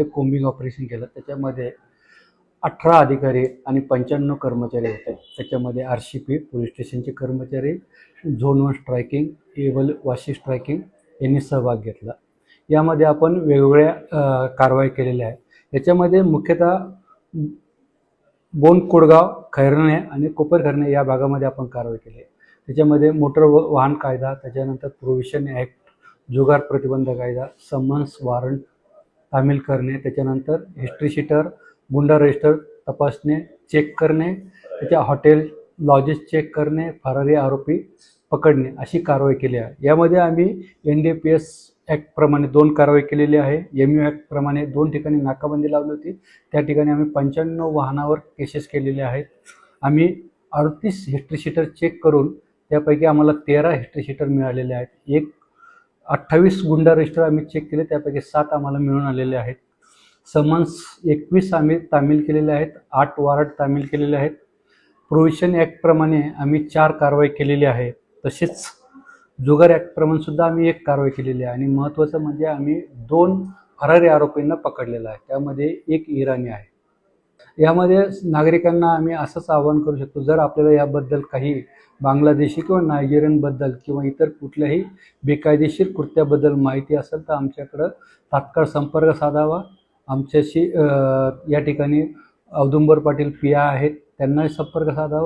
Combing operation केलं त्याच्यामध्ये अठरा अधिकारी आणि पंच्याण्णव कर्मचारी होते. त्याच्यामध्ये आर सी पी पोलीस स्टेशनचे कर्मचारी झोन वन स्ट्रायकिंग एवल वाशी स्ट्रायकिंग यांनी सहभाग घेतला. यामध्ये आपण वेगवेगळ्या कारवाई केलेल्या आहे याच्यामध्ये मुख्यतः बोन कोडगाव खैरणे आणि कोपरखैरणे या भागामध्ये आपण कारवाई केली आहे. त्याच्यामध्ये मोटर वाहन कायदा त्याच्यानंतर प्रोव्हिशन ॲक्ट जुगार प्रतिबंध कायदा समन्स वॉरंट तामील करणे त्याच्यानंतर हिस्ट्री शीटर गुंडा रजिस्टर तपासणे चेक करणे त्याच्या हॉटेल लॉजेस चेक करणे फरारी आरोपी पकडणे अशी कारवाई केली आहे. यामध्ये आम्ही एन डी पी एस ॲक्टप्रमाणे दोन कारवाई केलेली आहे. एम यू ॲक्टप्रमाणे दोन ठिकाणी नाकाबंदी लावली होती. त्या ठिकाणी आम्ही पंच्याण्णव वाहनावर केसेस केलेले आहेत. आम्ही अडतीस हिस्ट्री शीटर चेक करून त्यापैकी आम्हाला तेरा हिस्ट्री शीटर मिळालेले आहेत. एक अठ्ठावीस गुंडा रजिस्टर आम्ही चेक केले त्यापैकी सात आम्हाला मिळून आलेले आहेत. समन्स एकवीस आम्ही तामील केलेले आहेत आठ वॉरंट तामील केलेले आहेत. प्रोव्हिशन ॲक्टप्रमाणे आम्ही चार कारवाई केलेली आहे. तसेच जुगार ॲक्टप्रमाणे सुद्धा आम्ही एक कारवाई केलेली आहे. आणि महत्त्वाचं म्हणजे आम्ही दोन फरारी आरोपींना पकडलेलं आहे. त्यामध्ये एक इराणी आहे. यामध्ये नागरिकांना आम्ही असंच आवाहन करू शकतो जर आपल्याला याबद्दल काही बांगलादेशी किंवा नायजेरियनबद्दल किंवा इतर कुठल्याही बेकायदेशीर कृत्याबद्दल माहिती असेल तर आमच्याकडं तात्काळ संपर्क साधावा. आमच्याशी या ठिकाणी औदुंबर पाटील पिया आहेत त्यांनाही संपर्क साधावा.